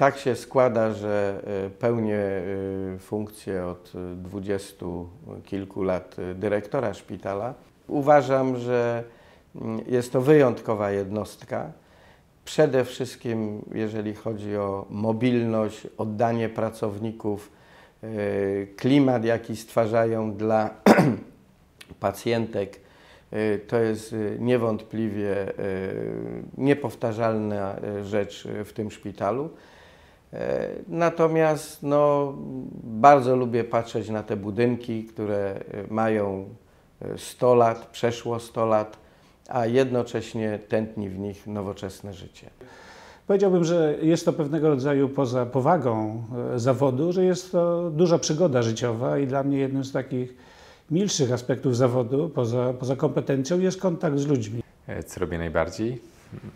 Tak się składa, że e, pełnię e, funkcję od dwudziestu kilku lat dyrektora szpitala. Uważam, że mm, jest to wyjątkowa jednostka. Przede wszystkim, jeżeli chodzi o mobilność, oddanie pracowników, klimat, jaki stwarzają dla pacjentek, to jest niewątpliwie niepowtarzalna rzecz w tym szpitalu. E, natomiast no, bardzo lubię patrzeć na te budynki, które e, mają 100 e, lat, przeszło 100 lat, a jednocześnie tętni w nich nowoczesne życie. Powiedziałbym, że jest to pewnego rodzaju poza powagą zawodu, że jest to duża przygoda życiowa i dla mnie jednym z takich milszych aspektów zawodu, poza, poza kompetencją, jest kontakt z ludźmi. Co robię najbardziej?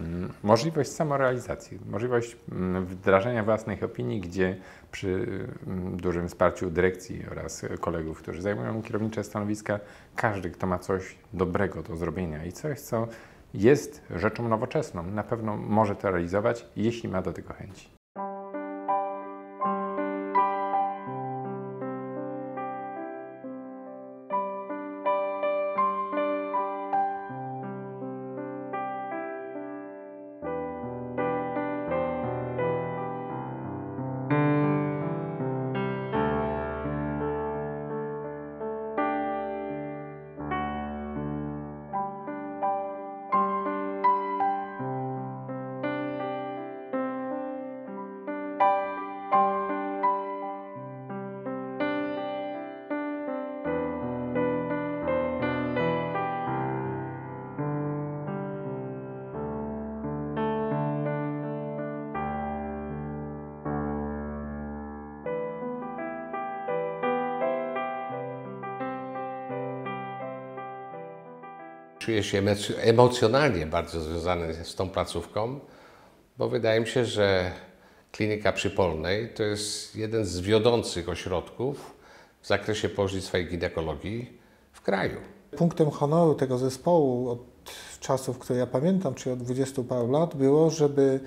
Mm, możliwość samorealizacji, możliwość mm, wdrażania własnych opinii, gdzie przy mm, dużym wsparciu dyrekcji oraz kolegów, którzy zajmują kierownicze stanowiska, każdy, kto ma coś dobrego do zrobienia i coś, co jest rzeczą nowoczesną, na pewno może to realizować, jeśli ma do tego chęci. Czuję się emocjonalnie bardzo związany z tą placówką, bo wydaje mi się, że Klinika Przypolnej to jest jeden z wiodących ośrodków w zakresie położnictwa i ginekologii w kraju. Punktem honoru tego zespołu od czasów, które ja pamiętam, czyli od 20 paru lat, było, żeby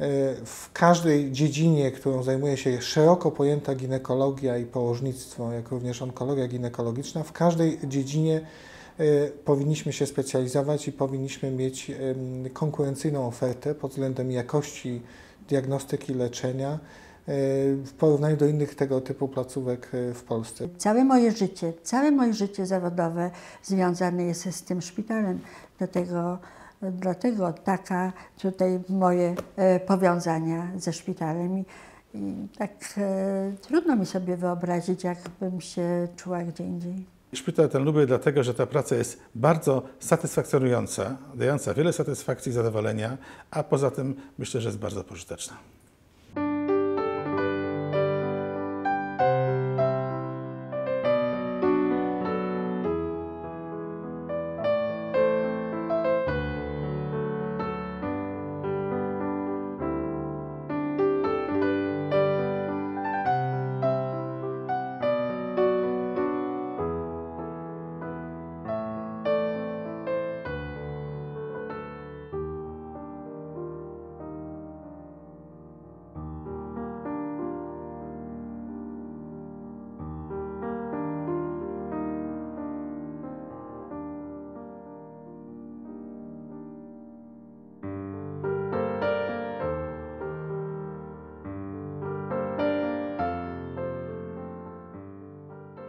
e, w każdej dziedzinie, którą zajmuje się szeroko pojęta ginekologia i położnictwo, jak również onkologia ginekologiczna, w każdej dziedzinie powinniśmy się specjalizować i powinniśmy mieć konkurencyjną ofertę pod względem jakości diagnostyki leczenia e, w porównaniu do innych tego typu placówek e, w Polsce. Całe moje życie, całe moje życie zawodowe związane jest z tym szpitalem. Dlatego, dlatego taka tutaj moje powiązania ze szpitalem. I, tak e, trudno mi sobie wyobrazić, jakbym się czuła gdzie indziej. Szpital ten lubię dlatego, że ta praca jest bardzo satysfakcjonująca, dająca wiele satysfakcji i zadowolenia, a poza tym myślę, że jest bardzo pożyteczna.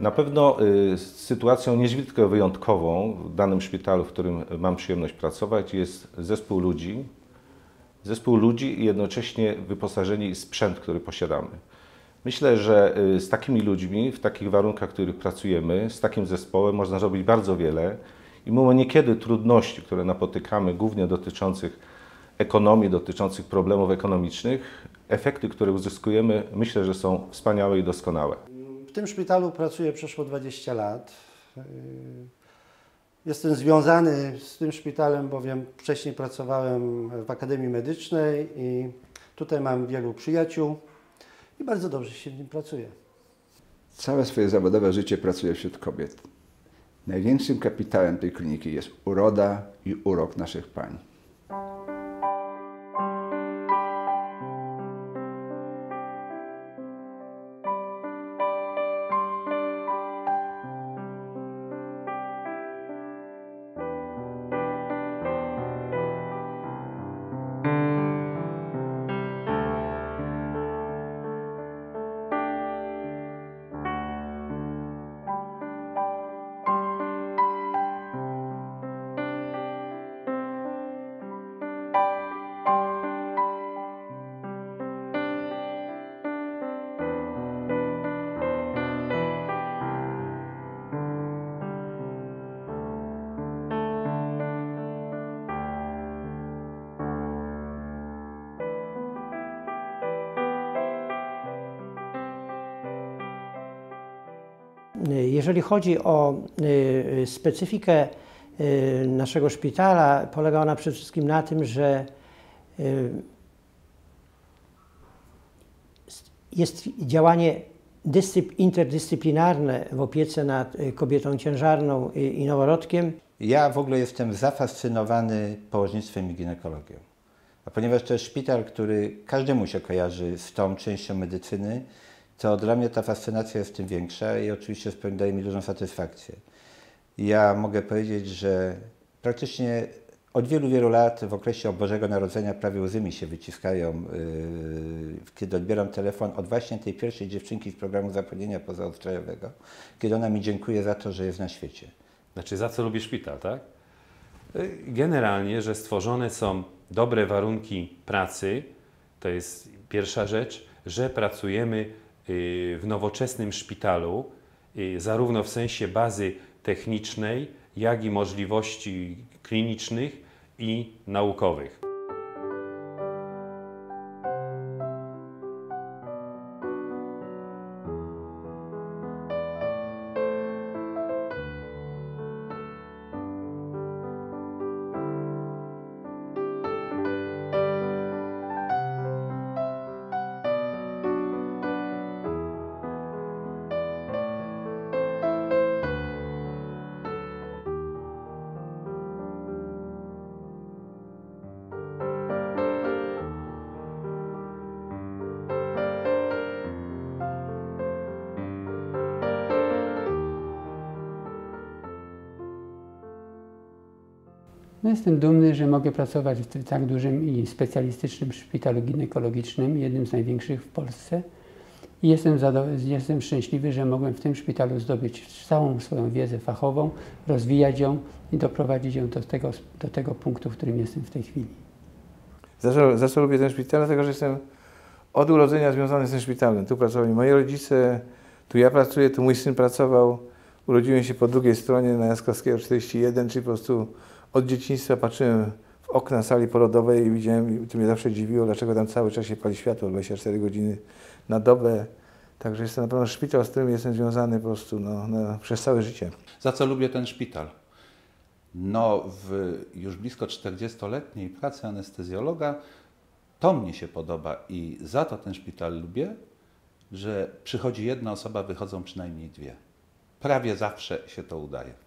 Na pewno y, sytuacją niezwykle wyjątkową w danym szpitalu, w którym mam przyjemność pracować, jest zespół ludzi. Zespół ludzi i jednocześnie wyposażeni sprzęt, który posiadamy. Myślę, że y, z takimi ludźmi, w takich warunkach, w których pracujemy, z takim zespołem można zrobić bardzo wiele i mimo niekiedy trudności, które napotykamy, głównie dotyczących ekonomii, dotyczących problemów ekonomicznych, efekty, które uzyskujemy, myślę, że są wspaniałe i doskonałe tym szpitalu pracuję przeszło 20 lat. Jestem związany z tym szpitalem, bowiem wcześniej pracowałem w Akademii Medycznej i tutaj mam wielu przyjaciół i bardzo dobrze się w nim pracuje. Całe swoje zawodowe życie pracuję wśród kobiet. Największym kapitałem tej kliniki jest uroda i urok naszych pań. Jeżeli chodzi o y, specyfikę y, naszego szpitala, polega ona przede wszystkim na tym, że y, jest działanie dyscyp- interdyscyplinarne w opiece nad y, kobietą ciężarną i noworodkiem. Ja w ogóle jestem zafascynowany położnictwem i ginekologią. A ponieważ to jest szpital, który każdemu się kojarzy z tą częścią medycyny, to dla mnie ta fascynacja jest tym większa i oczywiście daje mi dużą satysfakcję. Ja mogę powiedzieć, że praktycznie od wielu, wielu lat w okresie Bożego Narodzenia prawie łzy mi się wyciskają, yy, kiedy odbieram telefon od właśnie tej pierwszej dziewczynki z programu zapłodnienia pozaustrojowego, kiedy ona mi dziękuje za to, że jest na świecie. Znaczy, za co lubię szpital, tak? Generalnie, że stworzone są dobre warunki pracy, to jest pierwsza rzecz, że pracujemy w nowoczesnym szpitalu, y, zarówno w sensie bazy technicznej, jak i możliwości klinicznych i naukowych. No jestem dumny, że mogę pracować w tak dużym i specjalistycznym szpitalu ginekologicznym, jednym z największych w Polsce. I jestem, jestem szczęśliwy, że mogłem w tym szpitalu zdobyć całą swoją wiedzę fachową, rozwijać ją i doprowadzić ją do tego, do tego punktu, w którym jestem w tej chwili. Za co, za co lubię ten szpital? Dlatego, że jestem od urodzenia związany z tym szpitalem. Tu pracowali moi rodzice, tu ja pracuję, tu mój syn pracował. Urodziłem się po drugiej stronie na Jaskowskiego 41, czyli po prostu od dzieciństwa patrzyłem w okna sali porodowej i widziałem, i to mnie zawsze dziwiło, dlaczego tam cały czas się pali światło 24 godziny na dobę. Także jest to na pewno szpital, z którym jestem związany po prostu no, no, przez całe życie. Za co lubię ten szpital? No, w już blisko 40-letniej pracy anestezjologa to mnie się podoba i za to ten szpital lubię, że przychodzi jedna osoba, wychodzą przynajmniej dwie. Prawie zawsze się to udaje.